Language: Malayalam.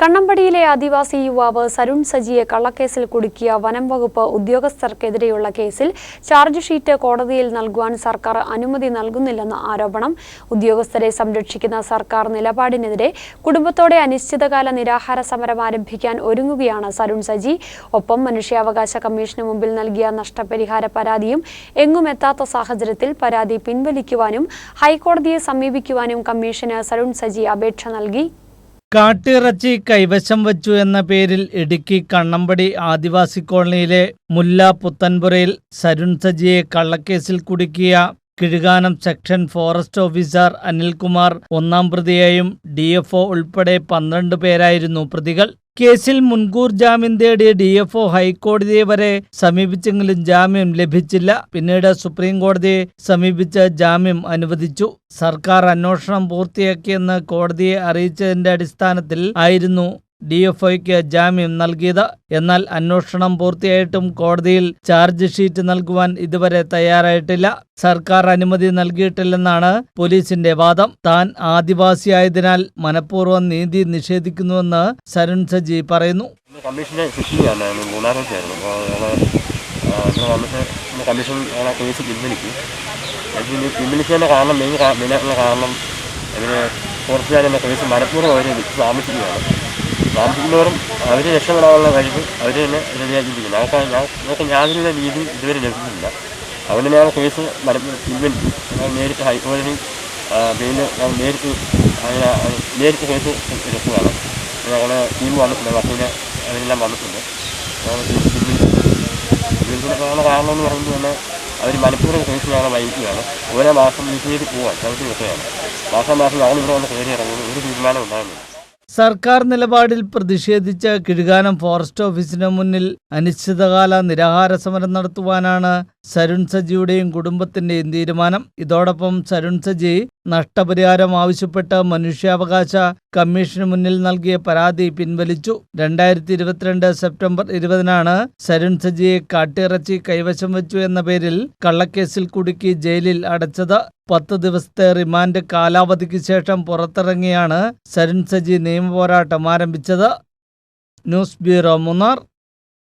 കണ്ണമ്പടിയിലെ ആദിവാസി യുവാവ് സരുൺ സജിയെ കള്ളക്കേസിൽ കുടുക്കിയ വനം വകുപ്പ് ഉദ്യോഗസ്ഥർക്കെതിരെയുള്ള കേസിൽ ചാർജ് ഷീറ്റ് കോടതിയിൽ നൽകുവാൻ സർക്കാർ അനുമതി നൽകുന്നില്ലെന്ന ആരോപണം. ഉദ്യോഗസ്ഥരെ സംരക്ഷിക്കുന്ന സർക്കാർ നിലപാടിനെതിരെ കുടുംബത്തോടെ അനിശ്ചിതകാല നിരാഹാര സമരം ആരംഭിക്കാൻ ഒരുങ്ങുകയാണ് സരുൺ സജി. ഒപ്പം മനുഷ്യാവകാശ കമ്മീഷന് മുമ്പിൽ നൽകിയ നഷ്ടപരിഹാര പരാതിയും എങ്ങും എത്താത്ത സാഹചര്യത്തിൽ പരാതി പിൻവലിക്കുവാനും ഹൈക്കോടതിയെ സമീപിക്കുവാനും കമ്മീഷന് സരുൺ സജി അപേക്ഷ നൽകി. കാട്ടിറച്ചി കൈവശം വച്ചു എന്ന പേരിൽ ഇടുക്കി കണ്ണമ്പടി ആദിവാസി കോളനിയിലെ മുല്ല പുത്തൻപുരയിൽ സരുൺ സജിയെ കള്ളക്കേസിൽ കുടുക്കിയ Kizhukanam section forest officer Anilkumar ഒന്നാം പ്രതിയായും ഡി ഉൾപ്പെടെ പന്ത്രണ്ട് പേരായിരുന്നു പ്രതികൾ. കേസിൽ മുൻകൂർ ജാമ്യം തേടിയ ഡി എഫ് ഒ ഹൈക്കോടതിയെ വരെ സമീപിച്ചെങ്കിലും ജാമ്യം ലഭിച്ചില്ല. പിന്നീട് സുപ്രീം കോടതിയെ സമീപിച്ച് ജാമ്യം അനുവദിച്ചു. സർക്കാർ അന്വേഷണം പൂർത്തിയാക്കിയെന്ന് കോടതിയെ അറിയിച്ചതിന്റെ അടിസ്ഥാനത്തിൽ ആയിരുന്നു ഡി എഫ് ജാമ്യം നൽകിയത്. എന്നാൽ അന്വേഷണം പൂർത്തിയായിട്ടും കോടതിയിൽ ചാർജ് ഷീറ്റ് നൽകുവാൻ ഇതുവരെ തയ്യാറായിട്ടില്ല. സർക്കാർ അനുമതി നൽകിയിട്ടില്ലെന്നാണ് പോലീസിന്റെ വാദം. താൻ ആദിവാസിയായതിനാൽ മനഃപൂർവം നീതി നിഷേധിക്കുന്നുവെന്ന് സരുൺ സജി പറയുന്നു. കമ്മീഷനെ അപ്പോൾ കാരണം കാരണം കേസ് മനഃപൂർവം താമസിക്കുന്നവരും അവർ രക്ഷപ്പെടാനുള്ള കഴിവ് അവർ തന്നെ റെഡിയാക്കിയിരിക്കുന്നു. ഞങ്ങൾക്ക് ഞാൻ- ഞങ്ങൾക്ക് യാതൊരുവിധ രീതി ഇതുവരെ ലഭിച്ചിട്ടില്ല. അതുകൊണ്ട് ഞങ്ങൾ കേസ് പിൻവലിച്ചു. ഞങ്ങൾ നേരിട്ട് ഹൈക്കോടതി പിന്നെ ഞങ്ങൾ നേരിട്ട് അങ്ങനെ നേരിട്ട് കേസ് എടുക്കുകയാണ്. ഞങ്ങളുടെ ടീം വന്നിട്ടുണ്ട് വക്കീൽ അവരെല്ലാം വന്നിട്ടുണ്ട്. ഞങ്ങൾ കേസ് പിൻവലിക്കും ഇതിനുള്ള കാരണം എന്ന് പറയുന്നത് തന്നെ അവർ മനഃപൂർവം കേസ് ഞങ്ങൾ വഹിക്കുകയാണ്. ഓരോ മാസം വീട്ടിലേക്ക് പോകാൻ ചവിട്ടി വെക്കുകയാണ്. മാസം മാസം ഞങ്ങൾ ഇവിടെ വന്ന് കയറി ഇറങ്ങുന്നു. ഒരു തീരുമാനം ഉണ്ടാകുന്നില്ല. സർക്കാർ നിലപാടിൽ പ്രതിഷേധിച്ച് കിഴുകാനം ഫോറസ്റ്റ് ഓഫീസിന് മുന്നിൽ അനിശ്ചിതകാല നിരാഹാര സമരം നടത്തുവാനാണ് സരുൺ സജിയുടെയും കുടുംബത്തിന്റെയും തീരുമാനം. ഇതോടൊപ്പം സരുൺ സജി നഷ്ടപരിഹാരം ആവശ്യപ്പെട്ട് മനുഷ്യാവകാശ കമ്മീഷന് മുന്നിൽ നൽകിയ പരാതി പിൻവലിച്ചു. രണ്ടായിരത്തി ഇരുപത്തിരണ്ട് സെപ്റ്റംബർ ഇരുപതിനാണ് സരുൺ സജിയെ കാട്ടിറച്ചി കൈവശം വെച്ചു എന്ന പേരിൽ കള്ളക്കേസിൽ കുടുക്കി ജയിലിൽ അടച്ചത്. പത്ത് ദിവസത്തെ റിമാൻഡ് കാലാവധിക്ക് ശേഷം പുറത്തിറങ്ങിയാണ് സരുൺ സജി നിയമപോരാട്ടം ആരംഭിച്ചത്. News bureau Munnar.